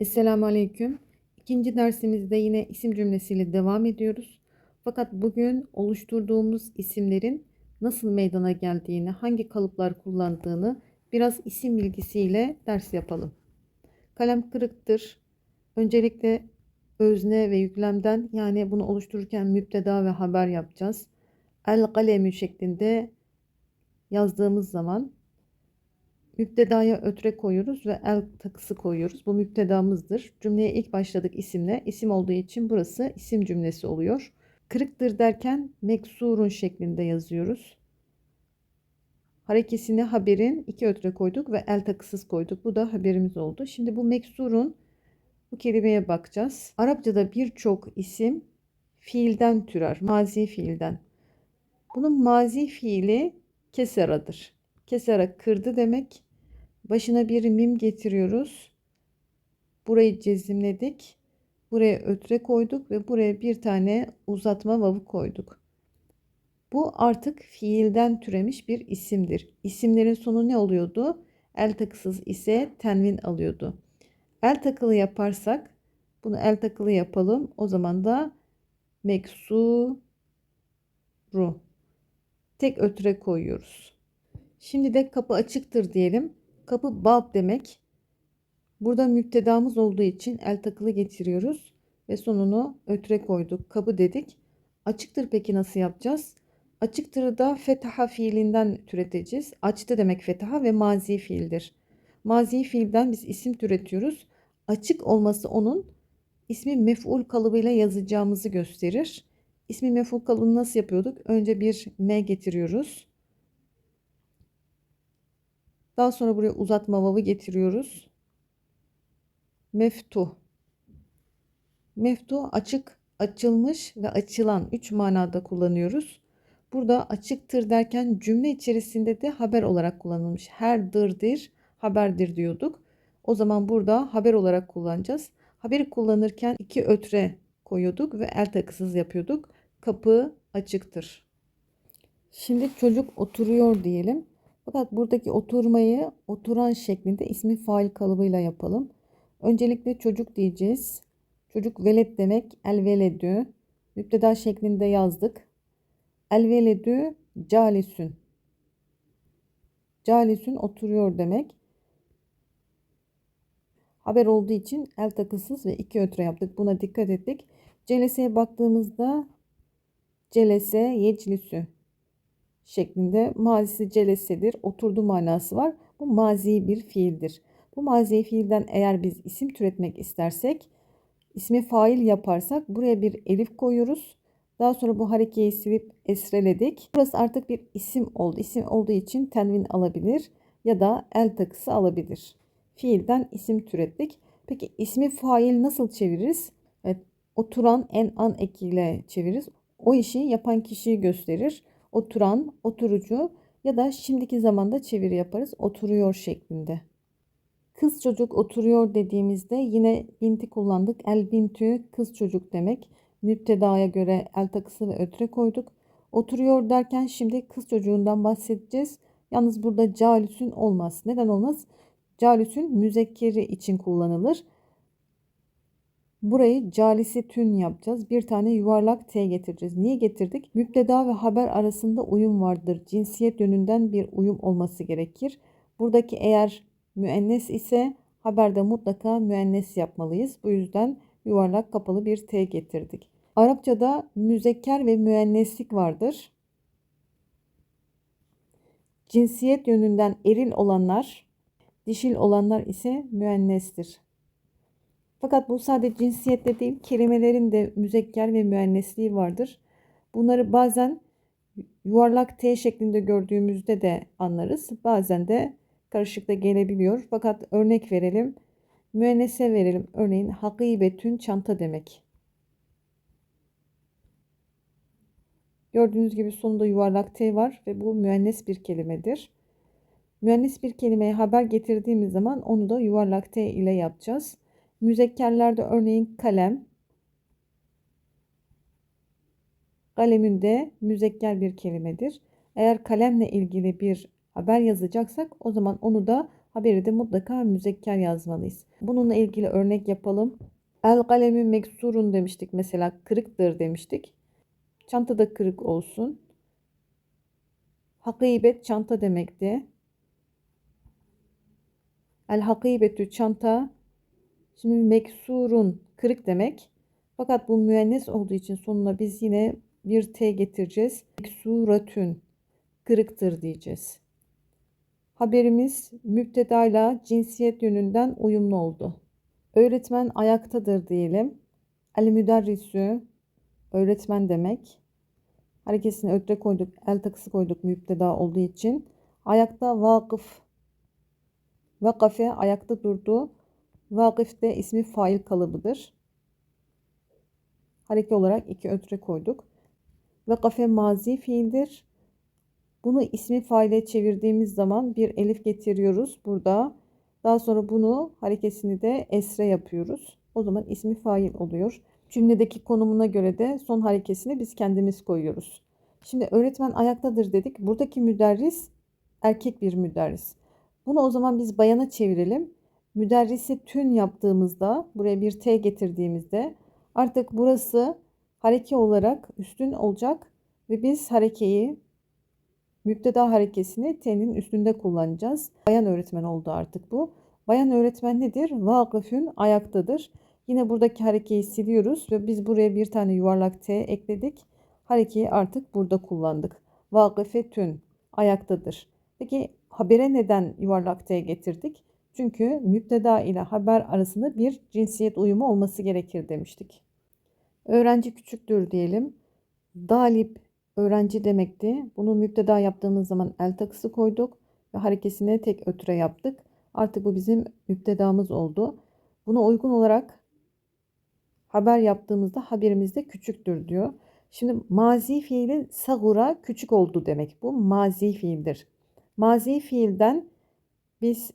Esselamu Aleyküm. İkinci dersimizde yine isim cümlesiyle devam ediyoruz. Fakat bugün oluşturduğumuz isimlerin nasıl meydana geldiğini, hangi kalıplar kullandığını biraz isim bilgisiyle ders yapalım. Kalem kırıktır. Öncelikle özne ve yüklemden yani bunu oluştururken müpteda ve haber yapacağız. El kalemi şeklinde yazdığımız zaman Müptedaya ötre koyuyoruz ve el takısı koyuyoruz. Bu müptedamızdır. Cümleye ilk başladık isimle. İsim olduğu için burası isim cümlesi oluyor. Kırıktır derken meksurun şeklinde yazıyoruz. Harekesini haberin iki ötre koyduk ve el takısız koyduk. Bu da haberimiz oldu. Şimdi bu meksurun bu kelimeye bakacağız. Arapçada birçok isim fiilden türer. Mazi fiilden. Bunun mazi fiili keseradır. Kesera kırdı demek. Başına bir mim getiriyoruz. Burayı cezimledik. Buraya ötre koyduk ve buraya bir tane uzatma vavı koyduk. Bu artık fiilden türemiş bir isimdir. İsimlerin sonu ne oluyordu? El takısız ise tenvin alıyordu. El takılı yaparsak bunu el takılı yapalım. O zaman da meksuru tek ötre koyuyoruz. Şimdi de kapı açıktır diyelim. Kapı bab demek. Burada müptedamız olduğu için el takılı getiriyoruz ve sonunu ötre koyduk. Kapı dedik. Açıktır peki nasıl yapacağız? Açıktırı da fetaha fiilinden türeteceğiz. Açtı demek fetaha ve mazi fiildir. Mazi fiilden biz isim türetiyoruz. Açık olması onun ismi mef'ul kalıbıyla yazacağımızı gösterir. İsmi mef'ul kalıbını nasıl yapıyorduk? Önce bir m getiriyoruz. Daha sonra buraya uzatma vavı getiriyoruz. Meftuh. Meftuh açık, açılmış ve açılan üç manada kullanıyoruz. Burada açıktır derken cümle içerisinde de haber olarak kullanılmış. Her dırdır haberdir diyorduk. O zaman burada haber olarak kullanacağız. Haberi kullanırken iki ötre koyuyorduk ve el takısız yapıyorduk. Kapı açıktır. Şimdi çocuk oturuyor diyelim. Fakat buradaki oturmayı oturan şeklinde ismi fail kalıbıyla yapalım. Öncelikle çocuk diyeceğiz. Çocuk velet demek el veledü. Müpteda şeklinde yazdık. El veledü calisün. Calisün oturuyor demek. Haber olduğu için el takısız ve iki ötre yaptık. Buna dikkat ettik. Celeseye baktığımızda celese yeclisü şeklinde mazisi celesedir. Oturdu manası var. Bu mazi bir fiildir. Bu mazi fiilden eğer biz isim türetmek istersek ismi fail yaparsak buraya bir elif koyuyoruz. Daha sonra bu harekeyi silip esreledik. Burası artık bir isim oldu. İsim olduğu için tenvin alabilir ya da el takısı alabilir. Fiilden isim türettik. Peki ismi fail nasıl çeviririz? Evet, oturan en an ekiyle çeviririz. O işi yapan kişiyi gösterir oturan, oturucu ya da şimdiki zamanda çeviri yaparız oturuyor şeklinde. Kız çocuk oturuyor dediğimizde yine binti kullandık. El bintü kız çocuk demek. Müptedaya göre el takısı ve ötre koyduk. Oturuyor derken şimdi kız çocuğundan bahsedeceğiz. Yalnız burada calisün olmaz. Neden olmaz? Calisün müzekkeri için kullanılır. Burayı calisi tün yapacağız. Bir tane yuvarlak T getireceğiz. Niye getirdik? Müpteda ve haber arasında uyum vardır. Cinsiyet yönünden bir uyum olması gerekir. Buradaki eğer müennes ise haberde mutlaka müennes yapmalıyız. Bu yüzden yuvarlak kapalı bir T getirdik. Arapçada müzekker ve müenneslik vardır. Cinsiyet yönünden eril olanlar, dişil olanlar ise müennestir. Fakat bu sadece cinsiyette değil kelimelerin de müzekker ve müennesliği vardır. Bunları bazen yuvarlak T şeklinde gördüğümüzde de anlarız. Bazen de karışıkta gelebiliyor. Fakat örnek verelim. Müennese verelim. Örneğin hakibetün çanta demek. Gördüğünüz gibi sonunda yuvarlak T var ve bu müennes bir kelimedir. Müennes bir kelimeye haber getirdiğimiz zaman onu da yuvarlak T ile yapacağız. Müzekkerlerde örneğin kalem. Kalemin de müzekker bir kelimedir. Eğer kalemle ilgili bir haber yazacaksak o zaman onu da Haberi de mutlaka müzekker yazmalıyız. Bununla ilgili örnek yapalım. El kalemi meksurun demiştik mesela kırıktır demiştik. Çanta da kırık olsun. Hakibet çanta demekti. El hakibetü çanta. Şimdi meksurun kırık demek. Fakat bu müennes olduğu için sonuna biz yine bir T getireceğiz. Meksuratün kırıktır diyeceğiz. Haberimiz müptedayla cinsiyet yönünden uyumlu oldu. Öğretmen ayaktadır diyelim. El müderrisü öğretmen demek. Harekesini ötre koyduk, el takısı koyduk müpteda olduğu için. Ayakta vakıf. Vakafe ayakta durdu. Vakıf de ismi fail kalıbıdır. Hareke olarak iki ötre koyduk. Vakafe mazi fiildir. Bunu ismi faile çevirdiğimiz zaman bir elif getiriyoruz burada. Daha sonra bunu harekesini de esre yapıyoruz. O zaman ismi fail oluyor. Cümledeki konumuna göre de son harekesini biz kendimiz koyuyoruz. Şimdi öğretmen ayaktadır dedik. Buradaki müderris erkek bir müderris. Bunu o zaman biz bayana çevirelim. Müderrisi tün yaptığımızda buraya bir T getirdiğimizde artık burası hareke olarak üstün olacak ve biz harekeyi müpteda harekesini T'nin üstünde kullanacağız. Bayan öğretmen oldu artık bu. Bayan öğretmen nedir? Vakıfün ayaktadır. Yine buradaki harekeyi siliyoruz ve biz buraya bir tane yuvarlak T ekledik. Harekeyi artık burada kullandık. Vakıfetün ayaktadır. Peki habere neden yuvarlak T getirdik? Çünkü müpteda ile haber arasında bir cinsiyet uyumu olması gerekir demiştik. Öğrenci küçüktür diyelim. Dalip öğrenci demekti. Bunu müpteda yaptığımız zaman el takısı koyduk ve harekesine tek ötüre yaptık. Artık bu bizim müptedamız oldu. Buna uygun olarak haber yaptığımızda haberimizde küçüktür diyor. Şimdi mazi fiili sagura küçük oldu demek. Bu mazi fiildir. Mazi fiilden biz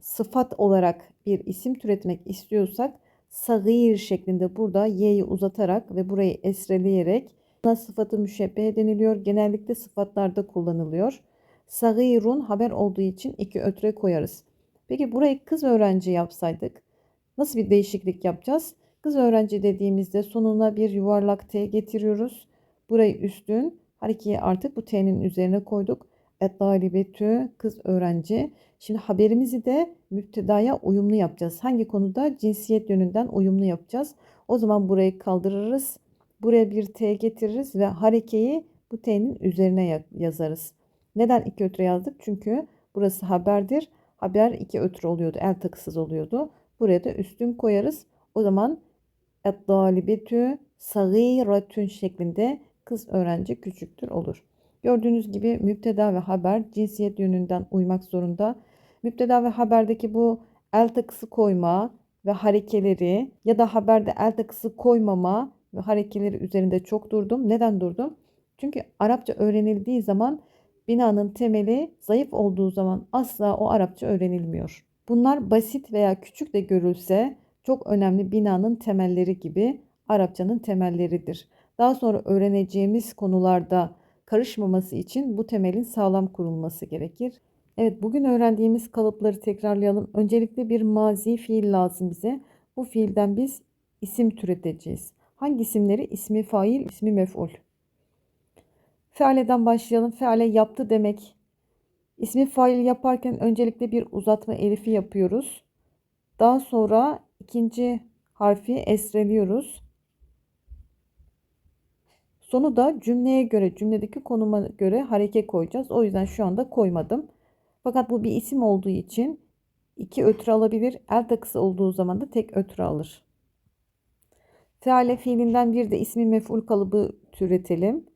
sıfat olarak bir isim türetmek istiyorsak sagir şeklinde burada y'yi uzatarak ve burayı esreleyerek buna sıfatı müşebbehe deniliyor. Genellikle sıfatlarda kullanılıyor. Sagirun haber olduğu için iki ötre koyarız. Peki burayı kız öğrenci yapsaydık nasıl bir değişiklik yapacağız? Kız öğrenci dediğimizde sonuna bir yuvarlak T getiriyoruz. Burayı üstün harekeyi artık bu T'nin üzerine koyduk. Et-talibetü kız öğrenci. Şimdi haberimizi de müptedaya uyumlu yapacağız. Hangi konuda? Cinsiyet yönünden uyumlu yapacağız. O zaman burayı kaldırırız. Buraya bir T getiririz ve harekeyi bu T'nin üzerine yazarız. Neden iki ötre yazdık? Çünkü burası haberdir. Haber iki ötre oluyordu. El takısız oluyordu. Buraya da üstün koyarız. O zaman et-talibetü sagiratün şeklinde kız öğrenci küçüktür olur. Gördüğünüz gibi müpteda ve haber cinsiyet yönünden uymak zorunda. Müpteda ve haberdeki bu el takısı koyma ve harekeleri ya da haberde el takısı koymama ve harekeleri üzerinde çok durdum. Neden durdum? Çünkü Arapça öğrenildiği zaman binanın temeli zayıf olduğu zaman asla o Arapça öğrenilmiyor. Bunlar basit veya küçük de görülse çok önemli binanın temelleri gibi Arapçanın temelleridir. Daha sonra öğreneceğimiz konularda karışmaması için bu temelin sağlam kurulması gerekir. Evet bugün öğrendiğimiz kalıpları tekrarlayalım. Öncelikle bir mazi fiil lazım bize. Bu fiilden biz isim türeteceğiz. Hangi isimleri? İsmi fail, ismi mef'ul. Fealeden başlayalım. Feale yaptı demek. İsmi fail yaparken öncelikle bir uzatma elifi yapıyoruz. Daha sonra ikinci harfi esreliyoruz. Sonu da cümleye göre, cümledeki konuma göre hareke koyacağız. O yüzden şu anda koymadım. Fakat bu bir isim olduğu için iki ötürü alabilir. El takısı olduğu zaman da tek ötürü alır. Feale fiilinden bir de ismi mef'ul kalıbı türetelim.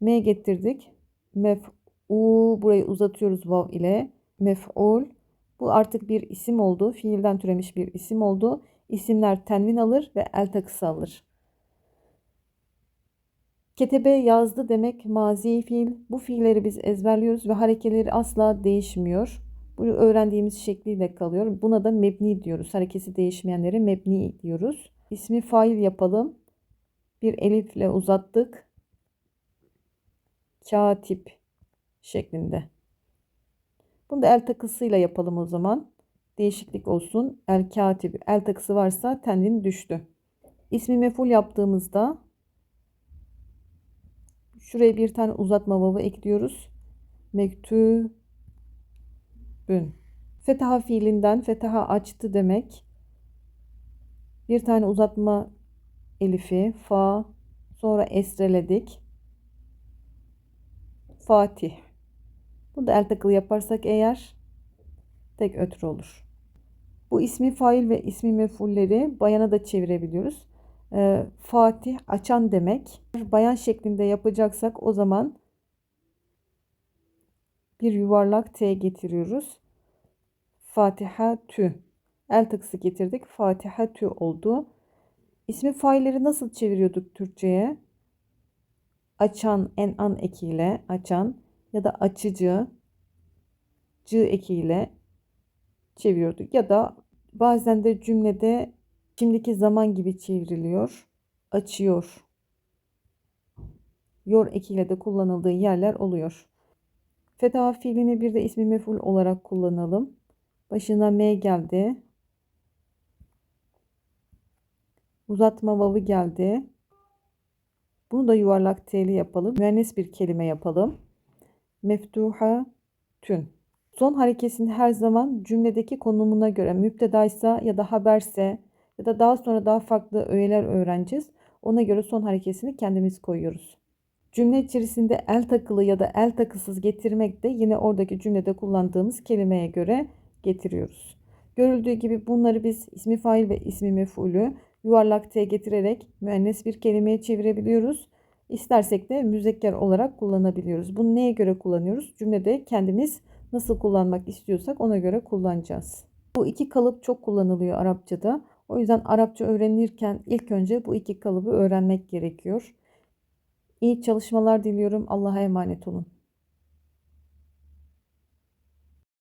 M getirdik. Mef'u burayı uzatıyoruz vav ile. Mef'ul. Bu artık bir isim oldu. Fiilden türemiş bir isim oldu. İsimler tenvin alır ve el takısı alır. Ketebe yazdı demek mazi fiil. Bu fiilleri biz ezberliyoruz ve harekeleri asla değişmiyor. Bunu öğrendiğimiz şekliyle kalıyor. Buna da mebni diyoruz. Harekesi değişmeyenlere mebni diyoruz. İsmi fail yapalım. Bir elifle uzattık. Katip şeklinde. Bunu da el takısıyla yapalım o zaman. Değişiklik olsun. El katibi. El takısı varsa tenvin düştü. İsmi meful yaptığımızda şuraya bir tane uzatma vavı ekliyoruz. Mektubün. Fetaha fiilinden fetaha açtı demek. Bir tane uzatma elifi, fa, sonra esreledik. Fatih. Bu da el takılı yaparsak eğer tek ötürü olur. Bu ismi fail ve ismi mefulleri bayana da çevirebiliyoruz. Ee, Fatih açan demek. Bayan şeklinde yapacaksak o zaman bir yuvarlak T getiriyoruz. Fatiha tü. El takısı getirdik. Fatiha tü oldu. İsmi failleri nasıl çeviriyorduk Türkçe'ye? Açan en an ekiyle açan ya da açıcı cı ekiyle çeviriyorduk. Ya da bazen de cümlede şimdiki zaman gibi çevriliyor. Açıyor. Yor ekiyle de kullanıldığı yerler oluyor. Fetha fiilini bir de ismi meful olarak kullanalım. Başına M geldi. Uzatma vavı geldi. Bunu da yuvarlak T'li yapalım. Müennes bir kelime yapalım. Meftuha tün. Son harekesini her zaman cümledeki konumuna göre müptedaysa ya da haberse ya da daha sonra daha farklı öğeler öğreneceğiz. Ona göre son harekesini kendimiz koyuyoruz. Cümle içerisinde el takılı ya da el takısız getirmek de yine oradaki cümlede kullandığımız kelimeye göre getiriyoruz. Görüldüğü gibi bunları biz ismi fail ve ismi mef'ulü yuvarlak T getirerek müennes bir kelimeye çevirebiliyoruz. İstersek de müzekker olarak kullanabiliyoruz. Bunu neye göre kullanıyoruz? Cümlede kendimiz nasıl kullanmak istiyorsak ona göre kullanacağız. Bu iki kalıp çok kullanılıyor Arapçada. O yüzden Arapça öğrenirken ilk önce bu iki kalıbı öğrenmek gerekiyor. İyi çalışmalar diliyorum. Allah'a emanet olun.